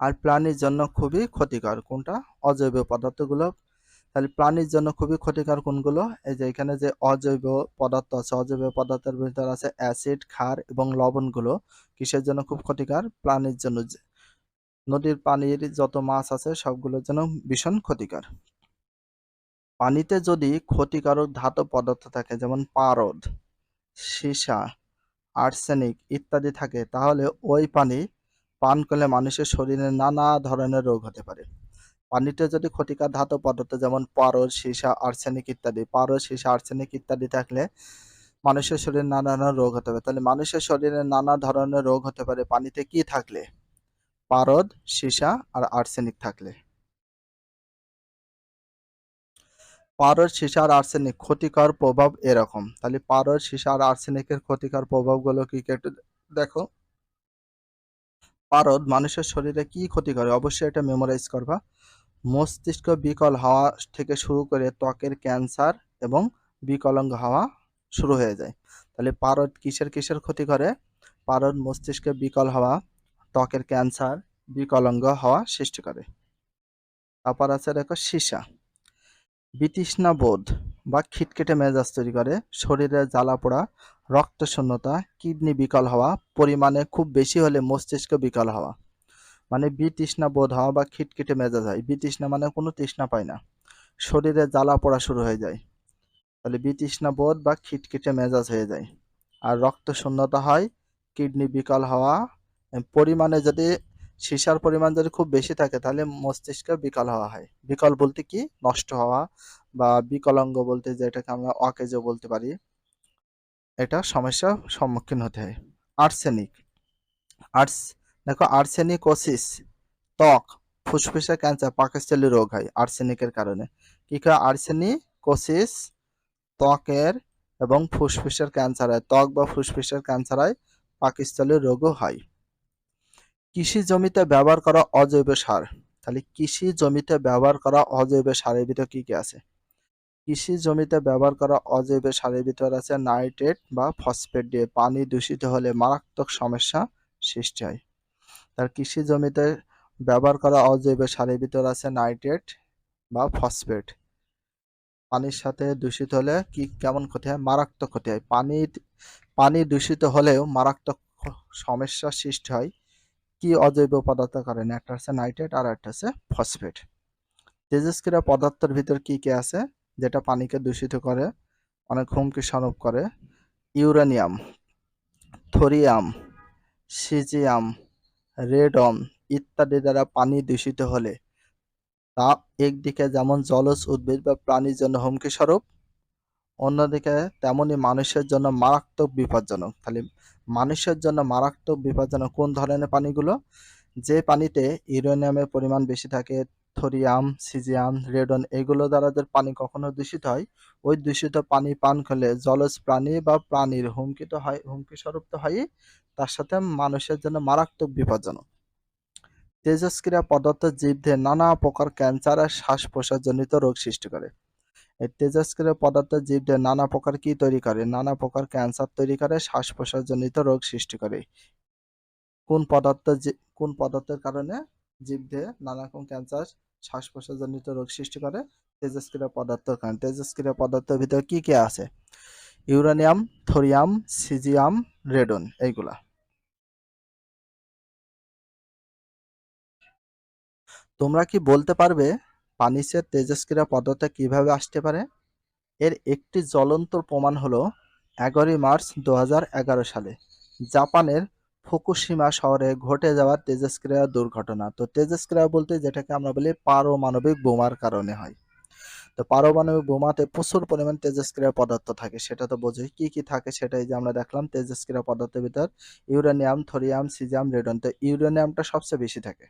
আর প্রাণীর জন্য খুবই ক্ষতিকর। কোনটা? অজৈব পদার্থগুলো। তাহলে প্রাণীর জন্য খুবই ক্ষতিকর কোনগুলো? এই যে এখানে যে অজৈব পদার্থ আছে, অজৈব পদার্থের ভিতরে আছে অ্যাসিড ক্ষার এবং লবণগুলো কিসের জন্য খুব ক্ষতিকর? প্রাণীর জন্য নদীর পানির যত মাছ আছে সবগুলোর জন্য ভীষণ ক্ষতিকর। পানিতে যদি ক্ষতিকারক ধাতব পদার্থ থাকে, যেমন পারদ, সীসা, আর্সেনিক ইত্যাদি থাকে, তাহলে ওই পানি পান করলে মানুষের শরীরে নানা ধরনের রোগ হতে পারে। পানিতে যদি ক্ষতিকর ধাতব পদার্থ যেমন পারদ, সীসা, আর্সেনিক ইত্যাদি, পারদ, সীসা, আর্সেনিক ইত্যাদি থাকলে মানুষের শরীরে নানা ধরনের রোগ হতে পারে। তাহলে মানুষের শরীরে নানা ধরনের রোগ হতে পারে। পানিতে কি থাকলে? পারদ, সীসা আর আর্সেনিক থাকলে। পারদ, সীসা আর আর্সেনিক ক্ষতিকর প্রভাব এরকম। তাহলে পারদ, সীসা আর আর্সেনিকের ক্ষতিকর প্রভাবগুলো কি একটু দেখো। পারদ মানুষের শরীরে কি ক্ষতি করে? অবশ্যই এটা মেমোরাইজ করবা। মস্তিষ্ক বিকল হওয়া থেকে শুরু করে ত্বকের ক্যান্সার এবং বিকলাঙ্গ হওয়া শুরু হয়ে যায়। তাহলে পারদ কিসের কিসের ক্ষতি করে? পারদ মস্তিষ্কে বিকল হওয়া, ত্বকের ক্যান্সার, বিকলাঙ্গ হওয়া সৃষ্টি করে। তারপর আছে দেখো সীসা। বিতৃষ্ণা বোধ বা খিটখিটে মেজাজ তৈরি করে। শরীরে জ্বালা পোড়া, রক্ত শূন্যতা, কিডনি বিকল হওয়া, পরিমাণে খুব বেশি হলে মস্তিষ্ক বিকল হওয়া। মানে বিতৃষ্ণা বোধ হওয়া বা খিটখিটে মেজাজ হয়। বিতৃষ্ণা মানে কোনো তৃষ্ণা পায় না। শরীরে জ্বালা পোড়া শুরু হয়ে যায়। তাহলে বিতৃষ্ণা বোধ বা খিটখিটে মেজাজ হয়ে যায়। আর রক্ত শূন্যতা হয়, কিডনি বিকল হওয়া পরিমাণে যদি সীসার পরিমাণ যদি খুব বেশি থাকে, তাহলে মস্তিষ্ক বিকল হওয়া হয়। বিকল বলতে কি? নষ্ট হওয়া বা বিকলাঙ্গ বলতে যেটাকে আমরা অকেজো বলতে পারি, এটা সমস্যার সম্মুখীন হতে হয়। আর্সেনিক। আর্স, দেখো আর্সেনিকোসিস, ত্বক, ফুসফুসে ক্যান্সার, পাকস্থলী রোগ হয় আর্সেনিকের কারণে। কি হয় আর্সেনিকোসিস ত্বকের এবং ফুসফুসের ক্যান্সার হয়। ত্বক বা ফুসফুসের ক্যান্সার হয় পাকস্থলীর রোগও হয়। কৃষি জমিতে ব্যবহার করা অজৈব সার। তাহলে কৃষি জমিতে ব্যবহার করা অজৈব সারের ভিতর কি কি আছে? কৃষি জমিতে ব্যবহার করা অজৈব সারের ভিতর আছে নাইট্রেট বা ফসফেট দিয়ে পানি দূষিত হলে মারাত্মক সমস্যা সৃষ্টি হয়। তার কৃষি জমিতে ব্যবহার করা অজৈব সারের ভিতর আছে নাইট্রেট বা ফসফেট। পানির সাথে দূষিত হলে কি কেমন ক্ষতি হয়? মারাত্মক ক্ষতি হয়। পানি পানি দূষিত হলেও মারাত্মক সমস্যার সৃষ্টি হয়। কি অজৈব পদার্থের কারণে? একটা আছে নাইট্রেট আর একটা আছে ফসফেট। তেজস্ক্রিয় পদার্থের ভিতর কি কি আছে? যেটা পানিকে দূষিত করে, অনেক হুমকি স্বরূপ করে। ইউরেনিয়াম, থোরিয়াম, সিজিয়াম রেডন ইত্যাদি দ্বারা পানি দূষিত হলে তা একদিকে যেমন জলজ উদ্ভিদ বা প্রাণীর জন্য হুমকি স্বরূপ, অন্যদিকে তেমনই মানুষের জন্য মারাত্মক বিপজ্জনক। তাহলে মানুষের জন্য মারাত্মক বিপজ্জনক। কোন ধরনের পানিগুলো? যে পানিতে ইউরেনিয়ামের পরিমাণ বেশি থাকে, থোরিয়াম, সিজিয়াম, রেডন, এগুলো দ্বারা যে পানি কখনো দূষিত হয়, ওই দূষিত পানি পান করলে জলজ প্রাণী বা প্রাণীর হুমকি তো হয় হুমকি স্বরূপ তো হয়ই তার সাথে মানুষের জন্য মারাত্মক বিপজ্জনক। তেজস্ক্রিয়া পদার্থ জীবদের নানা প্রকার ক্যান্সার আর শ্বাস প্রশ্বাসজনিত রোগ সৃষ্টি করে। তেজস্ক্রিয় পদার্থ জীবদের নানা প্রকার কি তৈরি করে? নানা প্রকার ক্যান্সার তৈরি করে শ্বাস প্রশ্বাসজনিত রোগ সৃষ্টি করে। কোন পদার্থ কোন পদার্থের কারণে জীবদেহে নানা রকম ক্যান্সার শ্বাস প্রশ্বাসজনিত রোগ সৃষ্টি করে? তেজস্ক্রিয় পদার্থের কারণে। তেজস্ক্রিয় পদার্থের ভিতরে কি কি আছে? ইউরেনিয়াম, থোরিয়াম, সিজিয়াম, রেডন, এইগুলা। তোমরা কি বলতে পারবে পানিতে তেজস্ক্রিয়া পদার্থ কীভাবে আসতে পারে? এর একটি জ্বলন্ত প্রমাণ হলো এগারোই মার্চ দু হাজার এগারো সালে। জাপানের ফুকুশিমা শহরে ঘটে যাওয়া তেজস্ক্রিয়া দুর্ঘটনা। তো তেজস্ক্রিয়া বলতে যেটাকে আমরা বলি পারমাণবিক বোমার কারণে হয়। তো পারমাণবিক বোমাতে প্রচুর পরিমাণ তেজস্ক্রিয়া পদার্থ থাকে, সেটা তো বোঝোই। কি কি থাকে সেটাই যে আমরা দেখলাম তেজস্ক্রিয়া পদার্থের ভিতর ইউরেনিয়াম, থোরিয়াম সিজিয়াম রেডন। তো ইউরেনিয়ামটা সবচেয়ে বেশি থাকে।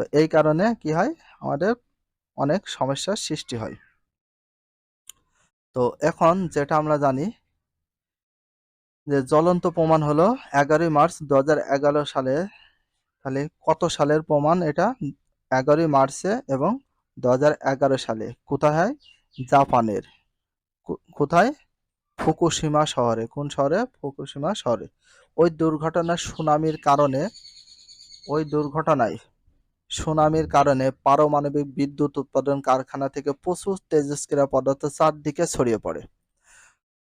তো এই কারণে কি হয়? আমাদের অনেক সমস্যার সৃষ্টি হয়। তো এখন যেটা আমরা জানি যে জ্বলন্ত প্রমাণ হলো এগারোই মার্চ দু হাজার এগারো সালে, তাহলে কত সালের প্রমাণ এটা? এগারোই মার্চে এবং দু হাজার এগারো সালে। কোথায়? হয় জাপানের কোথায়? ফুকুশিমা শহরে। কোন শহরে? ফুকুশিমা শহরে। ওই দুর্ঘটনার সুনামির কারণে, ওই দুর্ঘটনায় সুনামির কারণে পারমাণবিক বিদ্যুৎ উৎপাদন কারখানা থেকে প্রচুর তেজস্ক্রিয়া পদার্থ চারদিকে ছড়িয়ে পড়ে।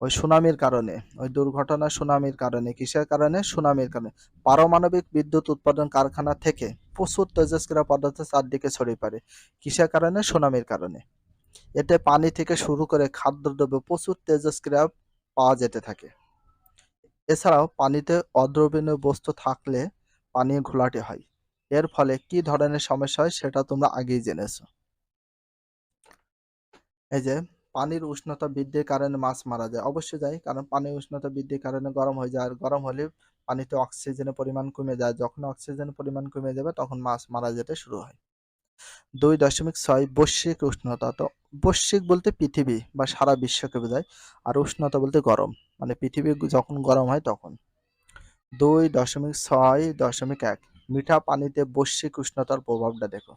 ওই সুনামির কারণে, ওই দুর্ঘটনা সুনামির কারণে, কিসের কারণে? সুনামির কারণে। পারমাণবিক বিদ্যুৎ উৎপাদন কারখানা থেকে প্রচুর তেজস্ক্রিয়া পদার্থ চারদিকে ছড়িয়ে পড়ে। কিসের কারণে? সুনামির কারণে। এতে পানি থেকে শুরু করে খাদ্যদ্রব্য প্রচুর তেজস্ক্রিয়া পাওয়া যেতে থাকে। এছাড়াও পানিতে অদ্রবণীয় বস্তু থাকলে পানি ঘোলাটে হয়। এর ফলে কি ধরনের সমস্যা হয় সেটা তোমরা আগেই জেনেছো। এই যে, পানির উষ্ণতা বৃদ্ধির কারণে মাছ মারা যায়। অবশ্যই যায়, কারণ পানির উষ্ণতা বৃদ্ধির কারণে গরম হয়ে যায়। আর গরম হলে পানিতে অক্সিজেনের পরিমাণ কমে যায়। যখন অক্সিজেনের পরিমাণ কমে যাবে, তখন মাছ মারা যেতে শুরু হয়। দুই দশমিক ছয় বৈশ্বিক উষ্ণতা। তো বৈশ্বিক বলতে পৃথিবী বা সারা বিশ্বকে বোঝায়। আর উষ্ণতা বলতে গরম। মানে পৃথিবী যখন গরম হয় তখন। দুই দশমিক ছয় দশমিক এক মিঠা পানিতে বৈশ্বিক উষ্ণতার প্রভাবটা দেখো।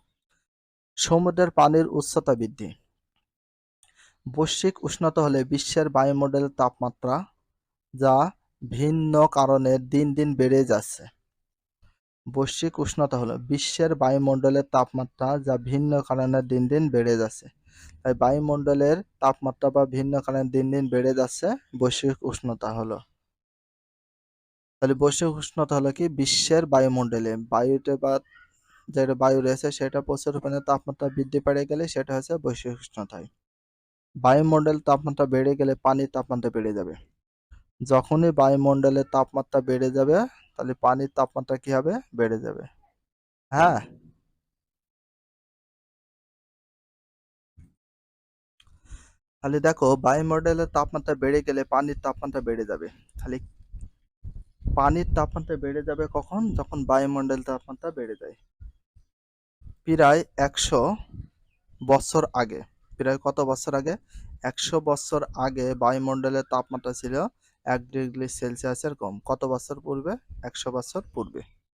সমুদ্রের পানির উচ্চতা বৃদ্ধি। বৈশ্বিক উষ্ণতা হলে বিশ্বের বায়ুমণ্ডলের তাপমাত্রা যা ভিন্ন কারণে দিন দিন বেড়ে যাচ্ছে। বৈশ্বিক উষ্ণতা হলো বিশ্বের বায়ুমণ্ডলের তাপমাত্রা যা ভিন্ন কারণে দিন দিন বেড়ে যাচ্ছে। তাই বায়ুমণ্ডলের তাপমাত্রা বা ভিন্ন কারণে দিন দিন বেড়ে যাচ্ছে বৈশ্বিক উষ্ণতা হলো। তাহলে বৈশ্বিক উষ্ণতা হলো কি বিশ্বের বায়ুমণ্ডলে। বায়ুতে বা যেটা বায়ু রয়েছে সেটা প্রচুর পরিমাণে তাপমাত্রা বৃদ্ধি পেয়ে গেলে সেটা হচ্ছে বৈশ্বিক উষ্ণতা হয় বায়ুমণ্ডল তাপমাত্রা বেড়ে গেলে পানির তাপমাত্রা বেড়ে যাবে। যখনই বায়ুমণ্ডলের তাপমাত্রা বেড়ে যাবে, তাহলে পানির তাপমাত্রা কি হবে? বেড়ে যাবে। হ্যাঁ? তাহলে দেখো, বায়ুমণ্ডলের তাপমাত্রা বেড়ে গেলে পানির তাপমাত্রা বেড়ে যাবে। তাহলে পানির তাপমাত্রা বেড়ে যাবে কখন? যখন বায়ুমণ্ডলের তাপমাত্রা বেড়ে যায়। প্রায় একশো বছর আগে, প্রায় কত বছর আগে? একশো বছর আগে বায়ুমণ্ডলের তাপমাত্রা ছিল এক ডিগ্রি সেলসিয়াসের কম। কত বছর পূর্বে? একশো বছর পূর্বে।